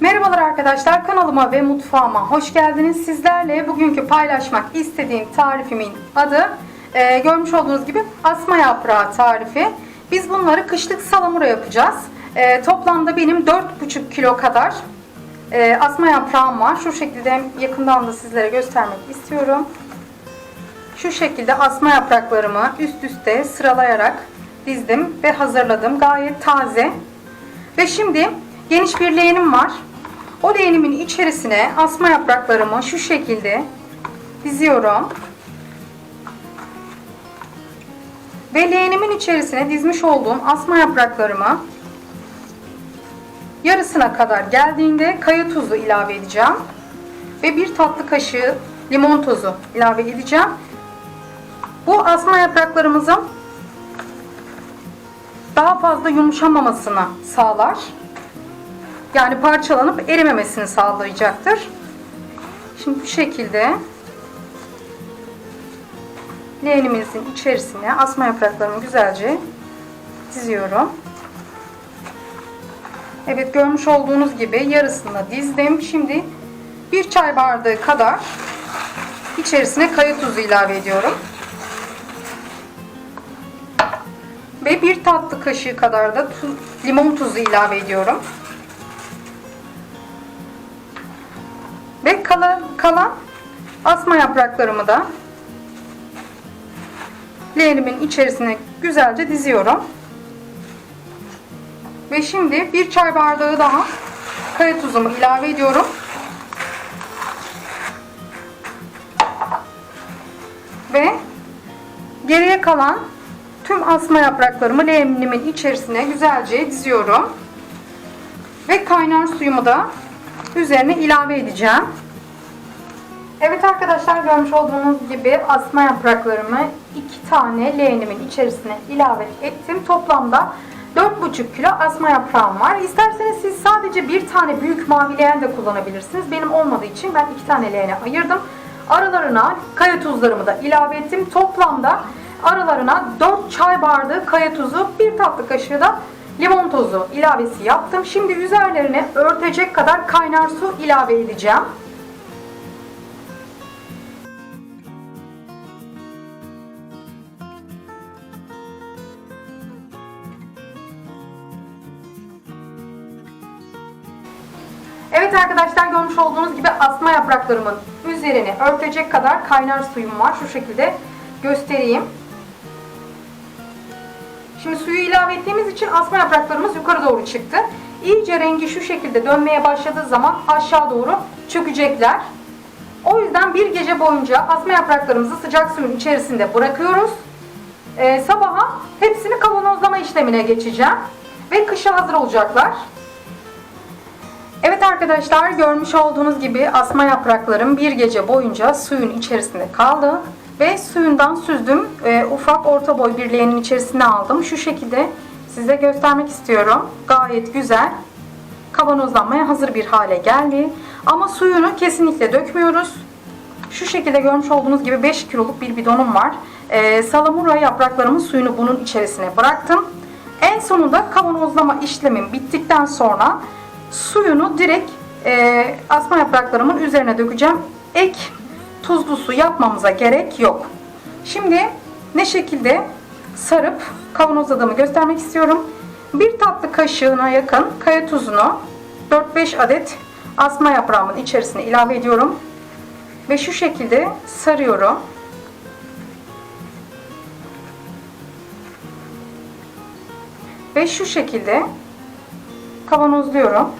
Merhabalar arkadaşlar kanalıma ve mutfağıma hoş geldiniz. Sizlerle bugünkü paylaşmak istediğim tarifimin adı e, görmüş olduğunuz gibi asma yaprağı tarifi. Biz bunları kışlık salamura yapacağız. E, toplamda benim 4,5 kilo kadar e, asma yaprağım var. Şu şekilde yakından da sizlere göstermek istiyorum. Şu şekilde asma yapraklarımı üst üste sıralayarak dizdim ve hazırladım. Gayet taze. Ve şimdi geniş bir leğenim var. O leğenimin içerisine asma yapraklarımı şu şekilde diziyorum. Ve leğenimin içerisine dizmiş olduğum asma yapraklarımı yarısına kadar geldiğinde kaya tuzu ilave edeceğim. Ve bir tatlı kaşığı limon tozu ilave edeceğim. Bu asma yapraklarımızın daha fazla yumuşamamasını sağlar. Yani parçalanıp erimemesini sağlayacaktır. Şimdi bu şekilde leğenimizin içerisine asma yapraklarımı güzelce diziyorum. Evet görmüş olduğunuz gibi yarısını dizdim. Şimdi bir çay bardağı kadar içerisine kaya tuzu ilave ediyorum. Ve bir tatlı kaşığı kadar da tuz, limon tuzu ilave ediyorum. Kalan, kalan asma yapraklarımı da leğenimin içerisine güzelce diziyorum. Ve şimdi bir çay bardağı daha kaya tuzumu ilave ediyorum. Ve geriye kalan tüm asma yapraklarımı leğenimin içerisine güzelce diziyorum. Ve kaynar suyumu da üzerine ilave edeceğim. Evet arkadaşlar görmüş olduğunuz gibi asma yapraklarımı iki tane leğenimin içerisine ilave ettim. Toplamda 4,5 kilo asma yaprağım var. İsterseniz siz sadece bir tane büyük mavi leğen de kullanabilirsiniz. Benim olmadığı için ben iki tane leğene ayırdım. Aralarına kaya tuzlarımı da ilave ettim. Toplamda aralarına 4 çay bardağı kaya tuzu, bir tatlı kaşığı da limon tozu ilavesi yaptım. Şimdi üzerlerine örtecek kadar kaynar su ilave edeceğim. Evet arkadaşlar görmüş olduğunuz gibi asma yapraklarımın üzerini örtecek kadar kaynar suyum var. Şu şekilde göstereyim. Şimdi suyu ilave ettiğimiz için asma yapraklarımız yukarı doğru çıktı. İyice rengi şu şekilde dönmeye başladığı zaman aşağı doğru çökecekler. O yüzden bir gece boyunca asma yapraklarımızı sıcak suyun içerisinde bırakıyoruz. Ee, sabaha hepsini kavanozlama işlemine geçeceğim. Ve kışa hazır olacaklar. Evet arkadaşlar görmüş olduğunuz gibi asma yapraklarım bir gece boyunca suyun içerisinde kaldı. Ve suyundan süzdüm. E, ufak orta boy bir leğenin içerisine aldım. Şu şekilde size göstermek istiyorum. Gayet güzel. Kavanozlanmaya hazır bir hale geldi. Ama suyunu kesinlikle dökmüyoruz. Şu şekilde görmüş olduğunuz gibi 5 kiloluk bir bidonum var. E, salamura yapraklarımın suyunu bunun içerisine bıraktım. En sonunda kavanozlama işlemim bittikten sonra suyunu direkt e, asma yapraklarımın üzerine dökeceğim. Ek tuzlu su yapmamıza gerek yok. Şimdi ne şekilde sarıp kavanozladığımı göstermek istiyorum. Bir tatlı kaşığına yakın kaya tuzunu 4-5 adet asma yaprağımın içerisine ilave ediyorum. Ve şu şekilde sarıyorum. Ve şu şekilde kavanozluyorum.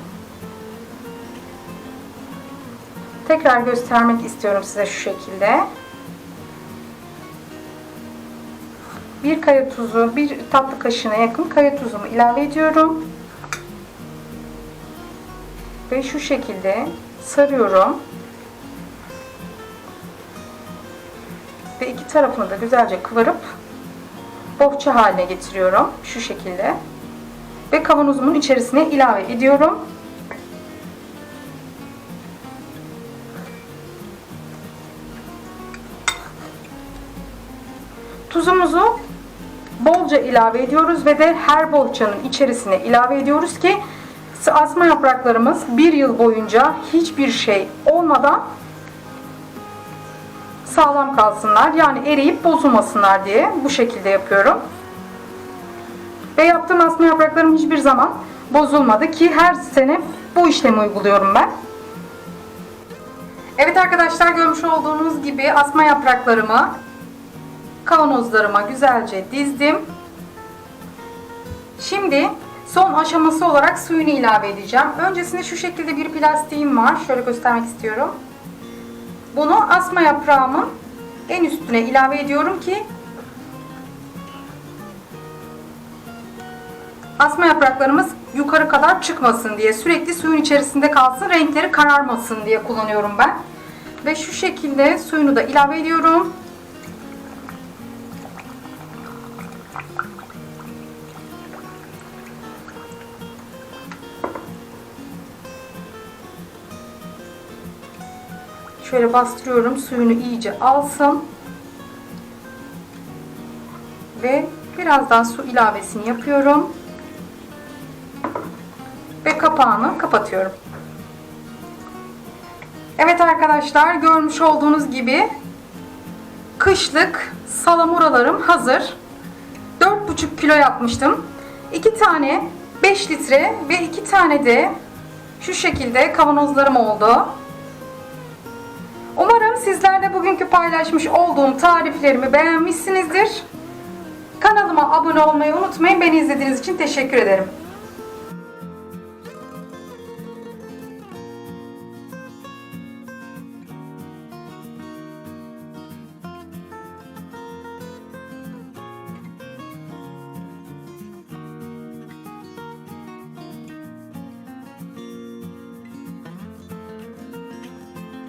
Tekrar göstermek istiyorum size şu şekilde. Bir kaya tuzu, bir tatlı kaşığına yakın kaya tuzumu ilave ediyorum. Ve şu şekilde sarıyorum. Ve iki tarafını da güzelce kıvırıp bohça haline getiriyorum. Şu şekilde. Ve kavanozumun içerisine ilave ediyorum. Tuzumuzu bolca ilave ediyoruz ve de her bohçanın içerisine ilave ediyoruz ki asma yapraklarımız bir yıl boyunca hiçbir şey olmadan sağlam kalsınlar. Yani eriyip bozulmasınlar diye bu şekilde yapıyorum. Ve yaptığım asma yapraklarım hiçbir zaman bozulmadı ki her sene bu işlemi uyguluyorum ben. Evet arkadaşlar görmüş olduğunuz gibi asma yapraklarımı kavanozlarıma güzelce dizdim. Şimdi son aşaması olarak suyunu ilave edeceğim. Öncesinde şu şekilde bir plastiğim var. Şöyle göstermek istiyorum. Bunu asma yaprağımın en üstüne ilave ediyorum ki asma yapraklarımız yukarı kadar çıkmasın diye sürekli suyun içerisinde kalsın renkleri kararmasın diye kullanıyorum ben. Ve şu şekilde suyunu da ilave ediyorum. Şöyle bastırıyorum suyunu iyice alsın. Ve birazdan su ilavesini yapıyorum ve kapağını kapatıyorum. Evet arkadaşlar görmüş olduğunuz gibi kışlık salamuralarım hazır. 4,5 kilo yapmıştım. 2 tane 5 litre ve 2 tane de şu şekilde kavanozlarım oldu. Umarım sizler de bugünkü paylaşmış olduğum tariflerimi beğenmişsinizdir. Kanalıma abone olmayı unutmayın. Beni izlediğiniz için teşekkür ederim.